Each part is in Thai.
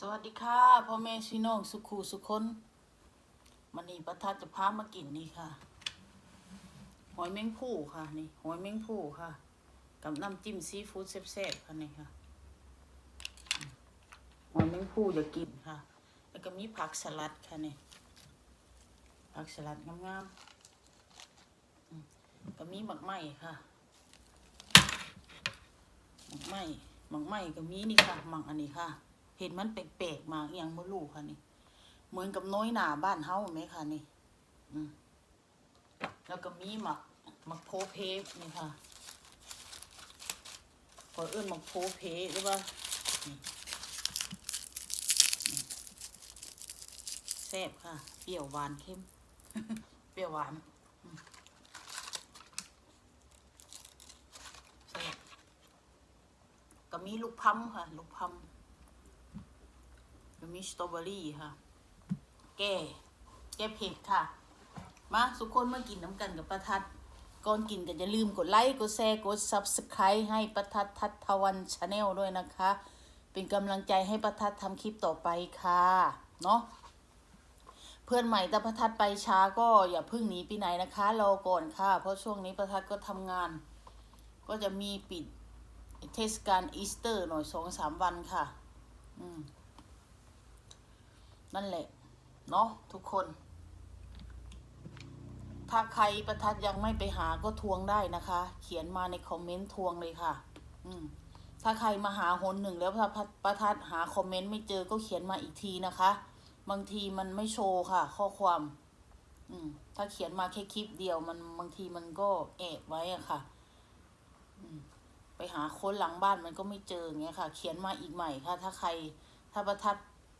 สวัสดีค่ะพ่อแม่พี่น้องสุขูสุคนมันนี่ประทัดจะพามากินนี่ค่ะ หอยแมงผู้ค่ะ นี่ หอยแมงผู้ค่ะ กับน้ำจิ้มซีฟู้ดแซ่บๆค่ะนี่ค่ะ หอยแมงผู้อยากินค่ะ แล้วก็มีผักสลัดค่ะนี่ผักสลัดงามๆก็มีหมักไหม้ค่ะหมักไหม้หมักไหม้ก็มีนี่ค่ะหมักอันนี้ค่ะ เห็นมันแปลกๆมาอหย่างบ่รู้ค่ะนี่ เหมือนกับน้อยหนาบ้านเฮาไหมค่ะนี่ อืมแล้วก็มีหมักหมักโพเพนี่ค่ะขอเอื้อนหมักโพเพหรือว่าแซ่บค่ะ เปรี้ยวหวานเค็มเปรี้ยวหวานก็มีลูกพัมค่ะ ลูกพัม แล้วมีสตรอเบอรี่ค่ะ แก้แก้เผ็ดค่ะ มาทุกคนมากินน้ำกันกับประทัด ก่อนกินก็อย่าลืมกดไลค์กดแชร์กด subscribe ให้ประทัดทัทวันชาแนลด้วยนะคะ เป็นกำลังใจให้ประทัดทำคลิปต่อไปค่ะ เนาะเพื่อนใหม่แต่ประทัดไปช้าก็อย่าเพิ่งหนีไปไหนนะคะรอก่อนค่ะ เพราะช่วงนี้ประทัดก็ทำงาน ก็จะมีปิดเทศกาลอีสเตอร์หน่อยสองสามวันค่ะ อืม นั่นแหละ เนาะทุกคน ถ้าใครประทัดยังไม่ไปหาก็ทวงได้นะคะ เขียนมาในคอมเมนต์ทวงเลยค่ะ อืมถ้าใครมาหาหนหนึ่งแล้วประทัดประทัดหาคอมเมนต์ไม่เจอก็เขียนมาอีกทีนะคะ บางทีมันไม่โชว์ค่ะ ข้อความ อืม ถ้าเขียนมาแค่คลิปเดียวมันบางทีมันก็แอบไว้อะค่ะ อืมไปหาค้นหลังบ้านมันก็ไม่เจออย่างเงี้ยค่ะ เขียนมาอีกใหม่ค่ะ ถ้าใครถ้าประทัด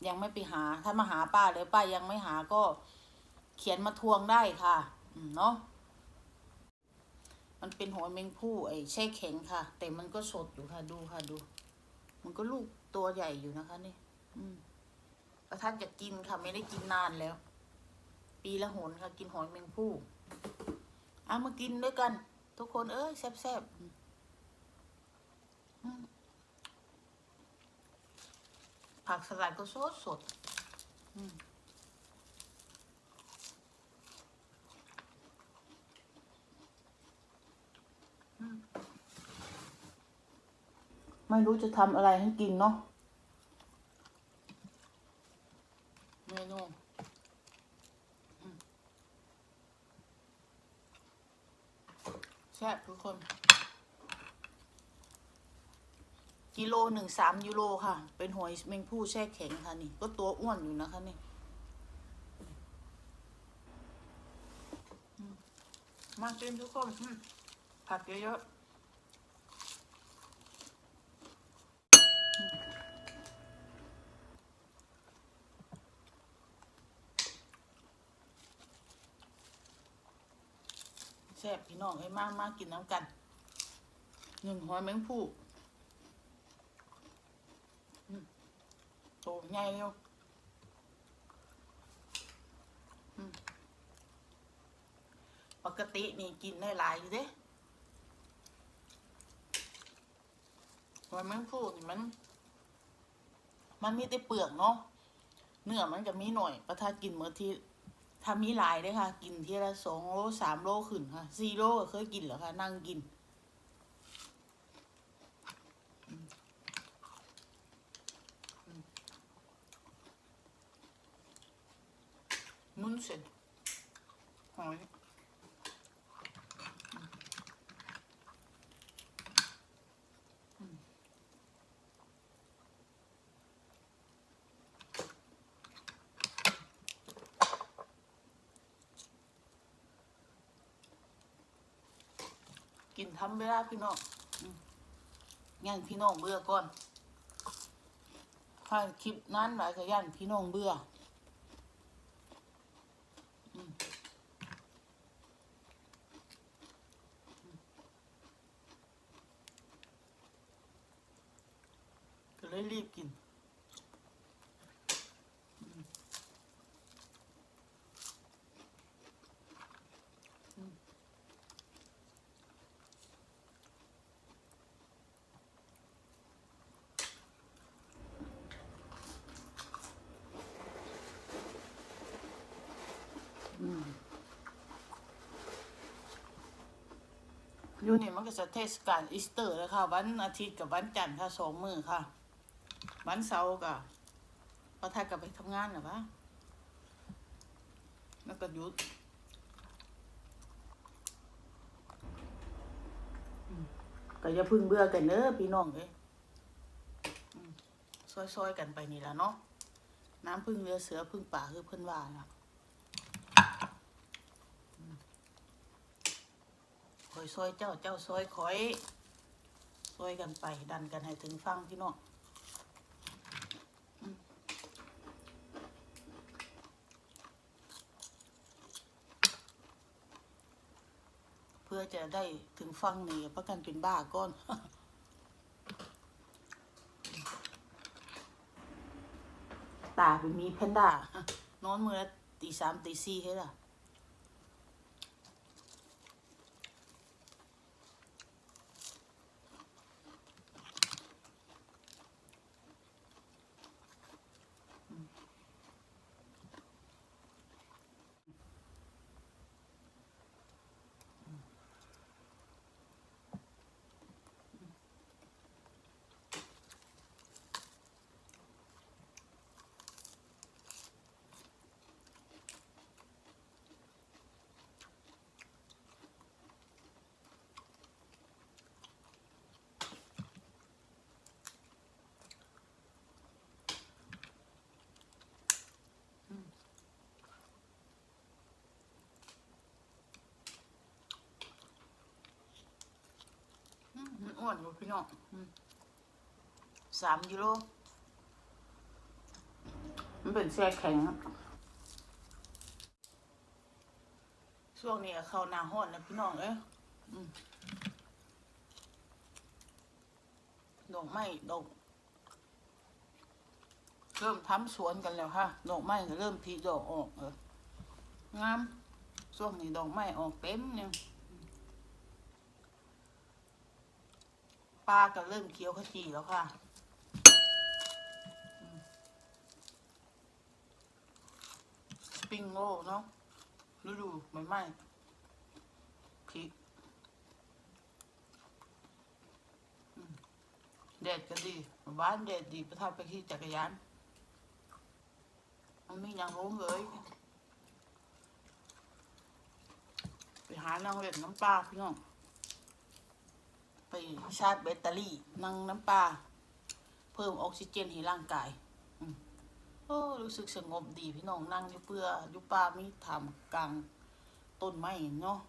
ยังไม่ไปหา ถ้ามาหาป้าเลยป้ายังไม่หาก็เขียนมาทวงได้ค่ะเนาะมันเป็นหัวแมงผู้ไอ้แช่แข็งค่ะ แต่มันก็สดอยู่ค่ะ ดูค่ะดู มันก็ลูกตัวใหญ่อยู่นะคะนี่ อืมประทัดจะกินค่ะ ไม่ได้กินนานแล้ว ปีละหนค่ะ กินหอยแมงผู้เอามากินด้วยกัน ทุกคนเอ้ยแซ่บๆอืมอืม ผักสลัดก็สดสดอืมอืมไม่รู้จะทำอะไรให้กินเนาะเมนูอืมแซ่บทุกคน กิโลหนึ่งสามยูโรค่ะ เป็นหอยแมงผู้แช่แข็งค่ะนี่ ก็ตัวอ้วนอยู่นะคะนี่มากินทุกคนผักเยอะๆแซ่บพี่น้องให้มากมากกินน้ำกัน หนึ่งหอยแมงผู้ โตง่ายเร็วอืมปกตินี่กินได้หลายอยู่เด้หอยแมงผู้นี่มัน มันมีแต่เปลือกเนาะ เนื้อมันจะมีหน่อยประทากินเมื่อที่ถ้ามีหลายเด้ค่ะ กินทีละสองโลสามโลขึ้นค่ะสี่โลก็เคยกินแล้วค่ะนั่งกิน มุนเส้นหอยกินทำเวลาพี่น้องอืมย่านพี่น้องเบื่อก่อนถ้าคลิปนั้นหลายก็ย่านพี่น้องเบื่อ ก็เลยรีบกิน อ อยู่นี่มันก็จะเทศกาลอีสเตอร์แล้วค่ะ วันอาทิตย์กับวันจันทร์ค่ะสองมือค่ะ วันเสาร์กับพระทัดกลับไปทำงานหรอปะแล้วก็หยุดก็อย่าพึ่งเบื่อกันเด้อพี่น้องเอ้ยซอยๆกันไปนี่ละเนาะน้ำพึ่งเรือเสือพึ่งป่าคือเพิ่นว่านะ คอยซอยเจ้าเจ้าซอยคอยซอยกันไปดันกันให้ถึงฟังพี่น้องเพื่อจะได้ถึงฟังนี่ประกันเป็นบ้าก้อนตาเป็นมีแพนด้านอนมือตีสามตีสี่ให้ล่ะ อืมมันอ้วนอยู่พี่น้องสามกิโลมันเป็นแช่แข็งช่วงนี้เข้าหนาห้อนแล้วพี่น้องเอ้ยดอกไม้ดอกเริ่มทำสวนกันแล้วค่ะดอกไม้เริ่มผลิดอกออกเอองามช่วงนี้ดอกไม้ออกเต็มเนี่ย ปลาก็เริ่มเคี้ยวขจีแล้วค่ะสปริงโร่เนาะฤดูใบไม้พริกแดดก็ดีบ้านแดดดีประทับไปขี่จักรยานมันมีอย่างรู้เลย ไปหานางเล่นน้ำปลาพี่น้อง ไปชาร์จแบตเตอรี่นั่งน้ำปลาเพิ่มออกซิเจนให้ร่างกายโอ้รู้สึกสงบดีพี่น้องนั่งอยู่เพื่ออยู่ป่ามีทำกลางต้นไม้เนาะ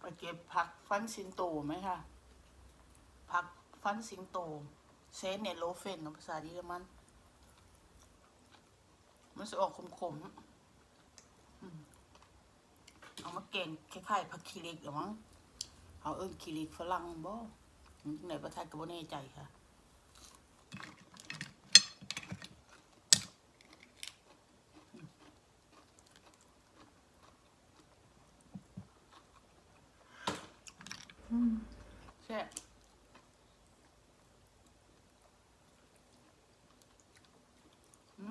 ไปเก็บผักฟันสิงโตไหมคะผักฟันสิงโต เซนเนี่ยโลเฟนเนาะภาษาเยอรมัน มันจะออกขมๆอืมเอามาแกงคล้ายๆผักคีริกหรือมั้งเอาเอิ้นคีริกฝรั่งบ่ไหนประทานก็บ่แน่ใจค่ะ อืมแซ่บ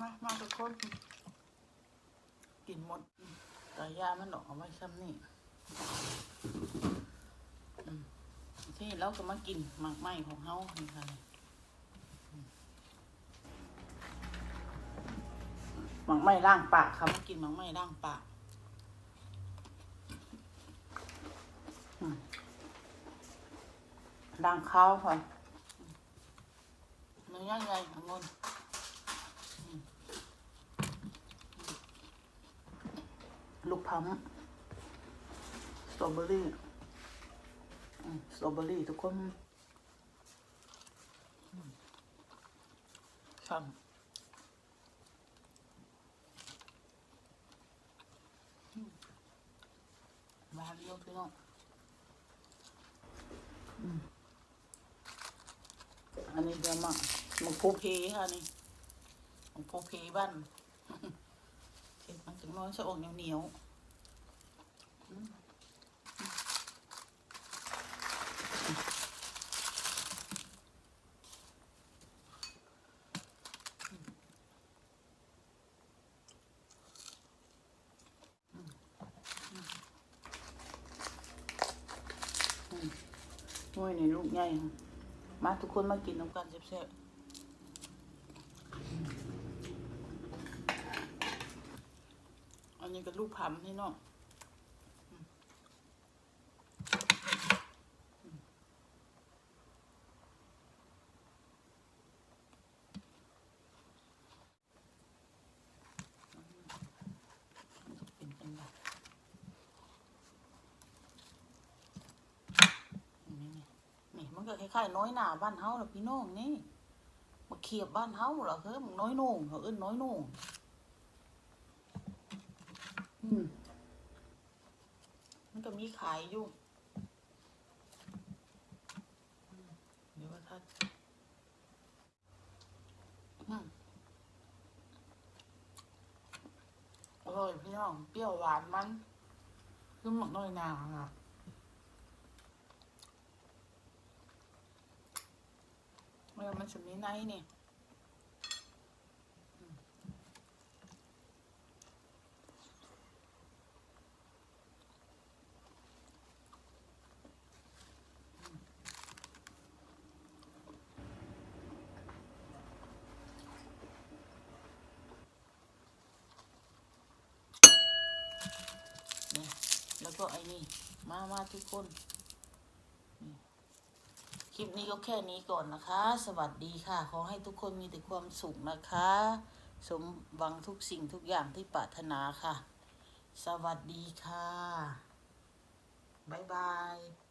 มามาทุก คนกินหมดกายามันออกเอาไว้ซ้ำนี่ที่เราก็มากินหมากไหมของเฮานี่ค่ะหมากไหมล่างปากค่ะมากินหมากไหมล่างปากล่างข้าวค่ะเนื้อย่างใหญ่ของน นลูกพัมสตรอเบอรี่อืมสตรอเบอรี่ทุกคนอืมช่ำอืมมาเรียวพี่น้องอืมอันนี้เดี๋ยวมาหมกโพเพค่ะนี่หมกโพเพบ้านเห็ดมันถึงน้อยสะอกเหนียวเหนียวอืม หน่วยในลูกใหญ่มาทุกคนมากินน้ำกันเซ่บๆอันนี้ก็ลูกพัมที่นอก คล้ายๆน้อยหนาบ้านเฮาล่ะพี่น้องนี่มาเขียบบ้านเฮาเหรอเฮ้ยมึงน้อยโน่งเขาเอิ้นน้อยโน่งอืมมันก็มีขายอยู่เดี๋ยวว่าถ้าอร่อยพี่น้องเปรี้ยวหวานมันคือหมักน้อยนาอะ ออมันจะมีในนี่นี่แล้วก็ไอ้นี่มามาทุกคน คลิปนี้ก็แค่นี้ก่อนนะคะ สวัสดีค่ะ ขอให้ทุกคนมีแต่ความสุขนะคะ สมหวังทุกสิ่งทุกอย่างที่ปรารถนาค่ะ สวัสดีค่ะ บ๊ายบาย